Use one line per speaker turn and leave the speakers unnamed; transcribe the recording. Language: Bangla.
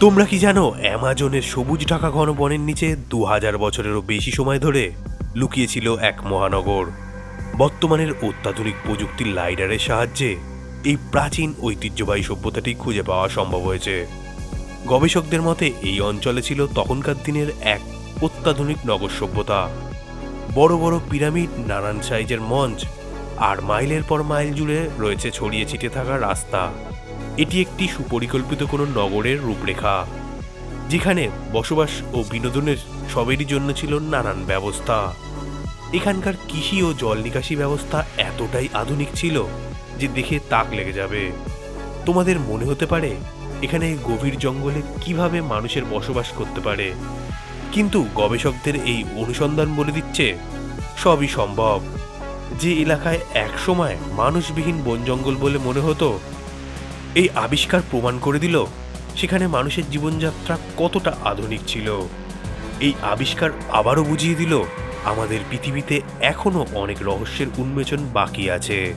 তোমরা কি জানো অ্যামাজনের সবুজ ঢাকা ঘন বনের নিচে দু হাজার বছরেরও বেশি সময় ধরে লুকিয়েছিল এক মহানগর। বর্তমানের অত্যাধুনিক প্রযুক্তির লাইডারের সাহায্যে এই প্রাচীন ঐতিহ্যবাহী সভ্যতাটি খুঁজে পাওয়া সম্ভব হয়েছে। গবেষকদের মতে, এই অঞ্চলে ছিল তখনকার দিনের এক অত্যাধুনিক নগর সভ্যতা। বড় বড় পিরামিড, নানান সাইজের মঞ্চ, আর মাইলের পর মাইল জুড়ে রয়েছে ছড়িয়ে ছিটে থাকা রাস্তা। এটি একটি সুপরিকল্পিত কোনো নগরের রূপরেখা, যেখানে বসবাস ও বিনোদনের সবেরই জন্য ছিল নানান ব্যবস্থা। এখানকার কৃষি ও জল নিকাশি ব্যবস্থা এতটাই আধুনিক ছিল যে দেখে তাক লেগে যাবে। তোমাদের মনে হতে পারে, এখানে গভীর জঙ্গলে কীভাবে মানুষের বসবাস করতে পারে, কিন্তু গবেষকদের এই অনুসন্ধান বলে দিচ্ছে, সবই সম্ভব। যে এলাকায় একসময় মানুষবিহীন বন জঙ্গল বলে মনে হতো এই আবিষ্কার প্রমাণ করে দিল সেখানে মানুষের জীবনযাত্রা কতটা আধুনিক ছিল। এই আবিষ্কার আবারও বুঝিয়ে দিল আমাদের পৃথিবীতে এখনও অনেক রহস্যের উন্মোচন বাকি আছে।